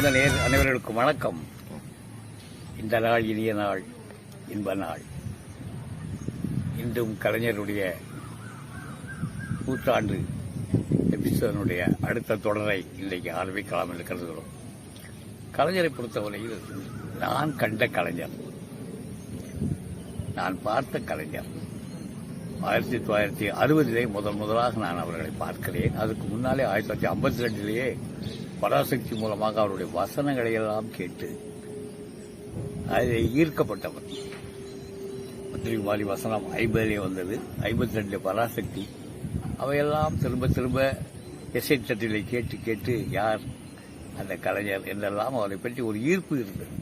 இந்த நேர் அனைவர்களுக்கும் வணக்கம். இந்த நாள் இனிய நாள் இன்ப நாள். இன்றும் கலைஞருடைய நூற்றாண்டு எபிசோடனுடைய அடுத்த தொடரை இன்றைக்கு ஆரம்பிக்கலாம் என்று கருதுகிறோம். கலைஞரை பொறுத்தவரையில் நான் கண்ட கலைஞர் நான் பார்த்த கலைஞர் ஆயிரத்தி தொள்ளாயிரத்தி அறுபதிலே முதன் முதலாக நான் அவர்களை பார்க்கிறேன். அதுக்கு முன்னாலே ஆயிரத்தி தொள்ளாயிரத்தி ஐம்பத்தி ரெண்டிலேயே பராசக்தி மூலமாக அவருடைய வசனங்களை எல்லாம் கேட்டு அதில் ஈர்க்கப்பட்டவர். பத்திரிகுமாரி வசனம் ஐம்பதிலே வந்தது. ஐம்பத்தி ரெண்டு பராசக்தி. அவையெல்லாம் திரும்ப திரும்ப எஸ்ஐ தட்டிலே கேட்டு கேட்டு யார் அந்த கலைஞர் என்றெல்லாம் அவரை பற்றி ஒரு ஈர்ப்பு இருந்தது.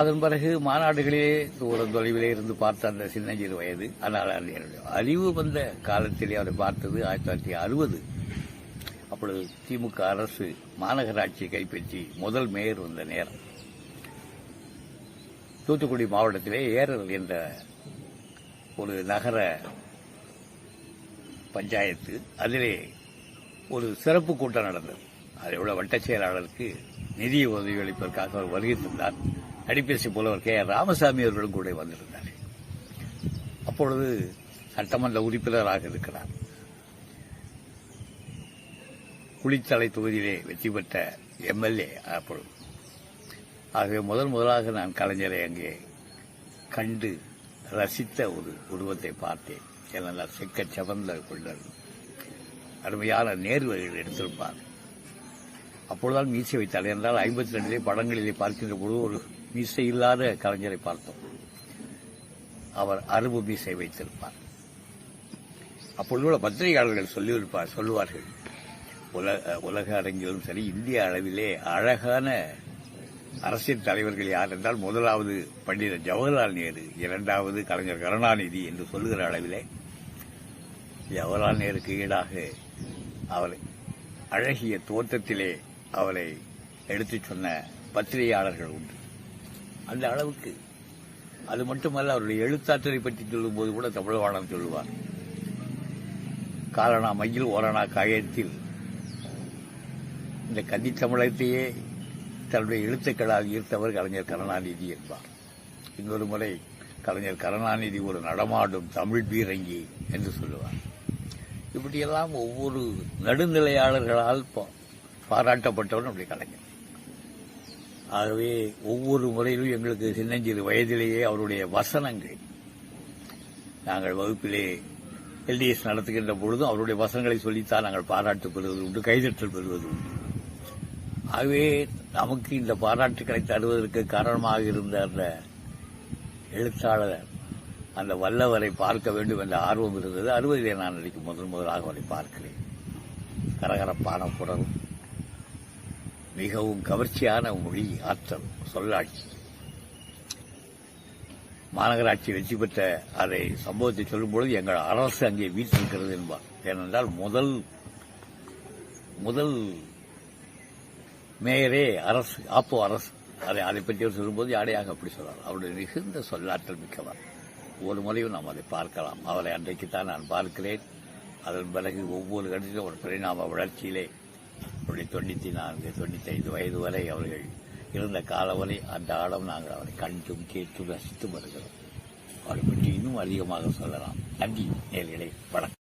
அதன் பிறகு மாநாடுகளிலே தூரம் தொலைவிலே இருந்து பார்த்த அந்த சின்னஞ்சிறு வயது ஆனால் என்னுடைய அறிவு வந்த காலத்திலே அவரை பார்த்தது ஆயிரத்தி தொள்ளாயிரத்தி அறுபது. அப்பொழுது திமுக அரசு மாநகராட்சியை கைப்பற்றி முதல் மேயர் வந்த நேரம். தூத்துக்குடி மாவட்டத்திலே ஏரல் என்ற ஒரு நகர பஞ்சாயத்து அதிலே ஒரு சிறப்பு கூட்டம் நடந்தது. அதில் உள்ள வட்டச் செயலாளருக்கு நிதி உதவி அளிப்பதற்காக அவர் வருகை தந்தார். அடிப்பேசி புலவர் கே ஆர் ராமசாமி அவர்களும் கூட வந்திருந்தார் அப்பொழுது சட்டமன்ற உறுப்பினராக இருக்கிறார். குளித்தலை தொகுதியிலே வெற்றி பெற்ற எம்எல்ஏ அப்பொழுது ஆகவே முதல் முதலாக நான் கலைஞரை அங்கே கண்டு ரசித்த ஒரு உருவத்தை பார்த்தேன். ஏனென்றால் செக்க செவந்த கொண்டது அருமையான நேர்வழிகள் எடுத்திருப்பார். அப்பொழுதுதான் மீசை வைத்தார். என்றால் ஐம்பத்தி ரெண்டிலே படங்களிலே பார்க்கின்ற பொழுது ஒரு மீசை இல்லாத கலைஞரை பார்த்தோம். அவர் அரும்பு மீசை வைத்திருப்பார். அப்பொழுது கூட பத்திரிகையாளர்கள் சொல்லியிருப்பார் சொல்லுவார்கள். உலக உலக அரங்கிலும் சரி இந்திய அளவிலே அழகான அரசியல் தலைவர்கள் யார் என்றால் முதலாவது பண்டிதர் ஜவஹர்லால் நேரு இரண்டாவது கலைஞர் கருணாநிதி என்று சொல்லுகிற அளவிலே ஜவஹர்லால் நேருக்கு ஈடாக அவரை அழகிய தோற்றத்திலே அவரை எடுத்துச் சொன்ன பத்திரிகையாளர்கள் உண்டு. அந்த அளவுக்கு அது மட்டுமல்ல அவருடைய எழுத்தாற்றலை பற்றி சொல்லும்போது கூட தமிழ்வாணன் சொல்லுவார். காரணா மையில் ஓரணா காயத்தில் இந்த கன்னி தன்னுடைய எழுத்துக்களால் ஈர்த்தவர் கலைஞர் கருணாநிதி என்பார். இன்னொரு முறை கலைஞர் கருணாநிதி ஒரு நடமாடும் தமிழ் பீரங்கி என்று சொல்லுவார். இப்படியெல்லாம் ஒவ்வொரு நடுநிலையாளர்களால் பாராட்டப்பட்டவர் நம்முடைய கலைஞர். ஆகவே ஒவ்வொரு முறையிலும் எங்களுக்கு சின்னஞ்சிறு வயதிலேயே அவருடைய வசனங்கள் நாங்கள் வகுப்பிலே எல்டிஎஸ் நடத்துகின்ற பொழுதும் அவருடைய வசனங்களை சொல்லித்தான் நாங்கள் பாராட்டு பெறுவது உண்டு கைதட்டல் பெறுவது உண்டு. ஆகவே நமக்கு இந்த பாராட்டுக்களை தருவதற்கு காரணமாக இருந்த அந்த எழுத்தாளர் அந்த வல்லவரை பார்க்க வேண்டும் என்ற ஆர்வம் இருந்தது. அறுபதிலே நான் நினைக்கும் முதன் முதலாக அவரை பார்க்கிறேன். கரகரப்பான குரல் மிகவும் கவர்ச்சியான மொழி ஆற்றல் சொல்லாட்சி. மாநகராட்சி வெற்றி பெற்ற அதை சம்பவத்தை சொல்லும்பொழுது எங்கள் அரசு அங்கே வீட்டிருக்கிறது என்பார். ஏனென்றால் முதல் முதல் மேயரே அரசு ஆப்போ அரசு. அதை அதை பற்றி அவர் சொல்லும்போது யாரையாக அப்படி சொல்றார் அவருடைய மிகுந்த சொல்லாற்றல் மிக்கவர். ஒரு முறையும் நாம் அதை பார்க்கலாம். அவரை அன்றைக்குத்தான் நான் பார்க்கிறேன். அதன் பிறகு ஒவ்வொரு கட்டத்திலும் ஒரு பரிணாம வளர்ச்சியிலே அவருடைய தொண்ணூற்றி நான்கு தொண்ணூற்றி ஐந்து வயது வரை அவர்கள் இருந்த காலம் வரை அந்த ஆடம் நாங்கள் அவரை கண்டும் கேட்டும் ரசித்து வருகிறோம். அவரை பற்றி இன்னும் அதிகமாக சொல்லலாம். நன்றி நேர்களை வணக்கம்.